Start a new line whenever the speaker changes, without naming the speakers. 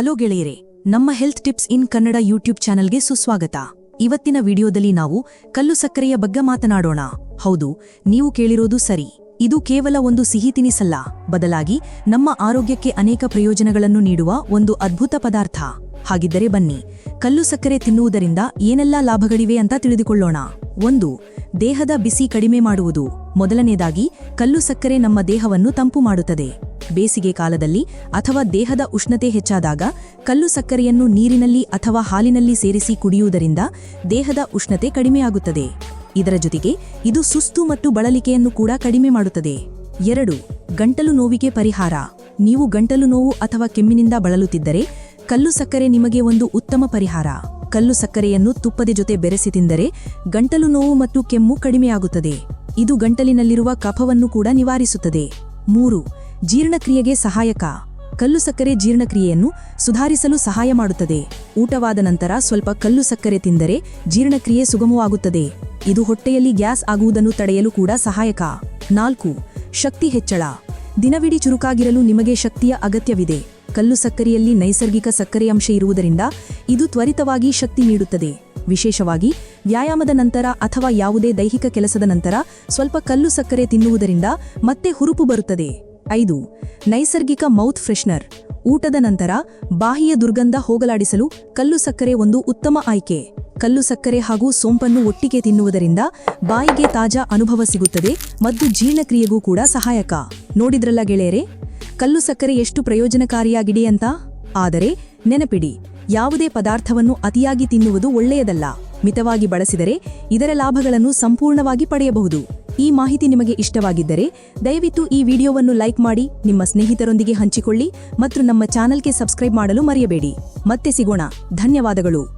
Hello ಗೆಳೆಯರೆ, ನಮ್ಮ health tips in Kannada YouTube ಚಾನೆಲ್ಗೆ ಸುಸ್ವಾಗತ. ಇವತ್ತಿನ ವಿಡಿಯೋದಲ್ಲಿ ನಾವು ಕಲ್ಲು ಸಕ್ಕರೆಯ ಬಗ್ಗೆ ಮಾತನಾಡೋಣ. ಹೌದು, ನೀವು ಕೇಳಿರೋದು ಸರಿ. ಇದು ಕೇವಲ ಒಂದು ಸಿಹಿ ತಿನಿಸಲ್ಲ, ಬದಲಾಗಿ ನಮ್ಮ ಆರೋಗ್ಯಕ್ಕೆ ಅನೇಕ ಪ್ರಯೋಜನಗಳನ್ನು ನೀಡುವ ಒಂದು ಅದ್ಭುತ ಪದಾರ್ಥ. ಹಾಗಿದ್ದರೆ ಬನ್ನಿ, ಕಲ್ಲು ಸಕ್ಕರೆ ತಿನ್ನುವುದರಿಂದ ಏನೆಲ್ಲ ಲಾಭಗಳಿವೆ ಅಂತ ತಿಳಿದುಕೊಳ್ಳೋಣ. ಒಂದು, ದೇಹದ ಬಿಸಿ ಕಡಿಮೆ ಮಾಡುವುದು. ಮೊದಲನೇದಾಗಿ, ಕಲ್ಲು ಸಕ್ಕರೆ ನಮ್ಮ ದೇಹವನ್ನು ತಂಪು ಮಾಡುತ್ತದೆ. ಬೇಸಿಗೆ ಕಾಲದಲ್ಲಿ ಅಥವಾ ದೇಹದ ಉಷ್ಣತೆ ಹೆಚ್ಚಾದಾಗ ಕಲ್ಲು ಸಕ್ಕರೆಯನ್ನು ನೀರಿನಲ್ಲಿ ಅಥವಾ ಹಾಲಿನಲ್ಲಿ ಸೇರಿಸಿ ಕುಡಿಯುವುದರಿಂದ ದೇಹದ ಉಷ್ಣತೆ ಕಡಿಮೆಯಾಗುತ್ತದೆ. ಇದರ ಜೊತೆಗೆ ಇದು ಸುಸ್ತು ಮತ್ತು ಬಳಲಿಕೆಯನ್ನು ಕೂಡ ಕಡಿಮೆ ಮಾಡುತ್ತದೆ. ಎರಡು, ಗಂಟಲು ನೋವಿಗೆ ಪರಿಹಾರ. ನೀವು ಗಂಟಲು ನೋವು ಅಥವಾ ಕೆಮ್ಮಿನಿಂದ ಬಳಲುತ್ತಿದ್ದರೆ ಕಲ್ಲು ಸಕ್ಕರೆ ನಿಮಗೆ ಒಂದು ಉತ್ತಮ ಪರಿಹಾರ. ಕಲ್ಲು ಸಕ್ಕರೆಯನ್ನು ತುಪ್ಪದ ಜೊತೆ ಬೆರೆಸಿ ತಿಂದರೆ ಗಂಟಲು ನೋವು ಮತ್ತು ಕೆಮ್ಮು ಕಡಿಮೆಯಾಗುತ್ತದೆ. ಇದು ಗಂಟಲಿನಲ್ಲಿರುವ ಕಫವನ್ನು ಕೂಡ ನಿವಾರಿಸುತ್ತದೆ. ಮೂರು ಜೀರ್ಣಕ್ರಿಯೆಗೆ ಸಹಾಯಕ. ಕಲ್ಲು ಸಕ್ಕರೆ ಜೀರ್ಣಕ್ರಿಯೆಯನ್ನು ಸುಧಾರಿಸಲು ಸಹಾಯ ಮಾಡುತ್ತದೆ. ಊಟವಾದ ನಂತರ ಸ್ವಲ್ಪ ಕಲ್ಲು ಸಕ್ಕರೆ ತಿಂದರೆ ಜೀರ್ಣಕ್ರಿಯೆ ಸುಗಮವಾಗುತ್ತದೆ. ಇದು ಹೊಟ್ಟೆಯಲ್ಲಿ ಗ್ಯಾಸ್ ಆಗುವುದನ್ನು ತಡೆಯಲು ಕೂಡ ಸಹಾಯಕ. ನಾಲ್ಕು, ಶಕ್ತಿ ಹೆಚ್ಚಳ. ದಿನವಿಡೀ ಚುರುಕಾಗಿರಲು ನಿಮಗೆ ಶಕ್ತಿಯ ಅಗತ್ಯವಿದೆ. ಕಲ್ಲು ಸಕ್ಕರೆಯಲ್ಲಿ ನೈಸರ್ಗಿಕ ಸಕ್ಕರೆ ಅಂಶ ಇರುವುದರಿಂದ ಇದು ತ್ವರಿತವಾಗಿ ಶಕ್ತಿ ನೀಡುತ್ತದೆ. ವಿಶೇಷವಾಗಿ ವ್ಯಾಯಾಮದ ನಂತರ ಅಥವಾ ಯಾವುದೇ ದೈಹಿಕ ಕೆಲಸದ ನಂತರ ಸ್ವಲ್ಪ ಕಲ್ಲು ಸಕ್ಕರೆ ತಿನ್ನುವುದರಿಂದ ಮತ್ತೆ ಹುರುಪು ಬರುತ್ತದೆ. ಐದು, ನೈಸರ್ಗಿಕ ಮೌತ್ ಫ್ರೆಶ್ನರ್. ಊಟದ ನಂತರ ಬಾಹಿಯ ದುರ್ಗಂಧ ಹೋಗಲಾಡಿಸಲು ಕಲ್ಲು ಸಕ್ಕರೆ ಒಂದು ಉತ್ತಮ ಆಯ್ಕೆ. ಕಲ್ಲು ಸಕ್ಕರೆ ಹಾಗೂ ಸೋಂಪನ್ನು ಒಟ್ಟಿಗೆ ತಿನ್ನುವುದರಿಂದ ಬಾಯಿಗೆ ತಾಜಾ ಅನುಭವ ಸಿಗುತ್ತದೆ ಮತ್ತು ಜೀರ್ಣಕ್ರಿಯೆಗೂ ಕೂಡ ಸಹಾಯಕ. ನೋಡಿದ್ರಲ್ಲ ಗೆಳೆಯರೆ? ಕಲ್ಲು ಸಕ್ಕರೆ ಎಷ್ಟು ಪ್ರಯೋಜನಕಾರಿಯಾಗಿದೆ ಅಂತ? ಆದರೆ ನೆನಪಿಡಿ, ಯಾವುದೇ ಪದಾರ್ಥವನ್ನು ಅತಿಯಾಗಿ ತಿನ್ನುವುದು ಒಳ್ಳೆಯದಲ್ಲ. ಮಿತವಾಗಿ ಬಳಸಿದರೆ ಇದರ ಲಾಭಗಳನ್ನು ಸಂಪೂರ್ಣವಾಗಿ ಪಡೆಯಬಹುದು. ಈ ಮಾಹಿತಿ ನಿಮಗೆ ಇಷ್ಟವಾಗಿದ್ದರೆ ದಯವಿಟ್ಟು ಈ ವಿಡಿಯೋವನ್ನು ಲೈಕ್ ಮಾಡಿ, ನಿಮ್ಮ ಸ್ನೇಹಿತರೊಂದಿಗೆ ಹಂಚಿಕೊಳ್ಳಿ ಮತ್ತು ನಮ್ಮ ಚಾನಲ್ಗೆ ಸಬ್ಸ್ಕ್ರೈಬ್ ಮಾಡಲು ಮರೆಯಬೇಡಿ. ಮತ್ತೆ ಸಿಗೋಣ. ಧನ್ಯವಾದಗಳು.